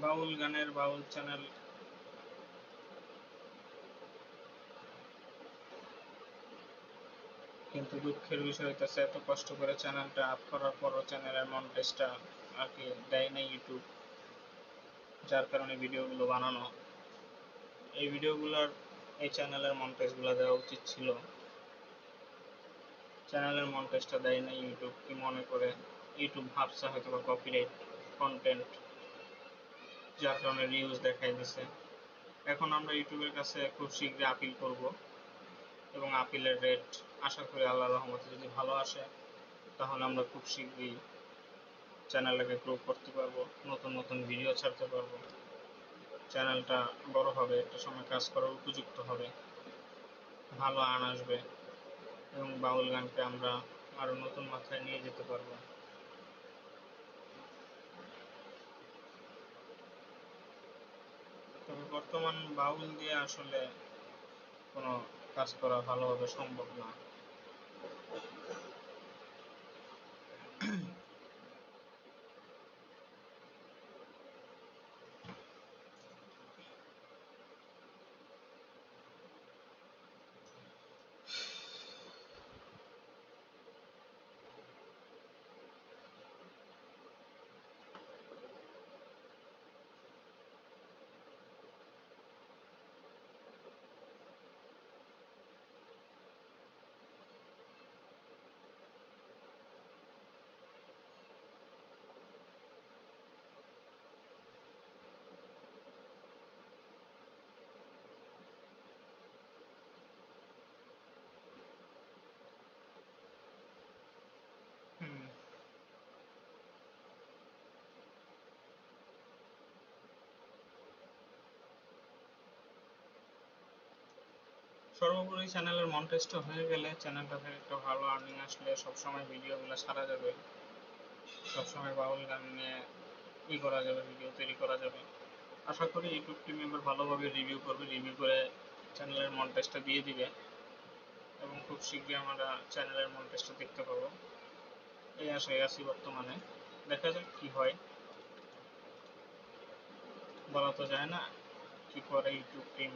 বাউল গানের বাউল চ্যানেল। কিন্তু দুঃখের বিষয় হইতেছে, এত কষ্ট করে চ্যানেলটা আপ করার পরও চ্যানেলের মন্টেজটা আর কি দেয় না ইউটিউব যার কারণে ভিডিওগুলো বানানো। এই ভিডিওগুলোর, এই চ্যানেলের মন্টেজগুলো দেওয়া উচিত ছিল। চ্যানেলের মন্টেজটা দেয় না ইউটিউব কি মনে করে? ইউটিউব ভাবছে হয়তো বা কপিরাইট কন্টেন্ট যার কারণে নিউজ দেখাই দিছে। এখন আমরা ইউটিউবের কাছে খুব শীঘ্রই আপিল করব এবং আপিলের রেট আশা করি আল্লাহ রহমতে যদি ভালো আসে, তাহলে আমরা খুব শীঘ্রই চ্যানেলটাকে গ্রো করতে পারব, নতুন নতুন ভিডিও ছাড়তে পারব। চ্যানেলটা বড় হবে, একটা সময় কাজ করার উপযুক্ত হবে, ভালো আন আসবে এবং বাউল গানকে আমরা আরও নতুন মাত্রায় নিয়ে যেতে পারব। বর্তমান বাউল দিয়ে আসলে কোনো কাজ করা ভালোভাবে সম্ভব না। সর্বোপরি চ্যানেলের মন্টেজটা হয়ে গেলে চ্যানেলটা থেকে একটা ভালো আর্নিং আসলে সবসময় ভিডিওগুলো সারা যাবে। সবসময় বাউল গান নিয়ে ই করা যাবে ভিডিও তৈরি করা যাবে। আশা করি ইউটিউব টিম মেম্বার ভালোভাবে রিভিউ করবে রিভিউ করে চ্যানেলের মন্টেজটা দিয়ে দিবে এবং খুব শীঘ্রই আমরা চ্যানেলের মন্টেজটা দেখতে পাবো। এই আশায় আছি বর্তমানে। দেখা যাক কি হয়। বলা তো যায় না, কি করে ইউটিউব টিম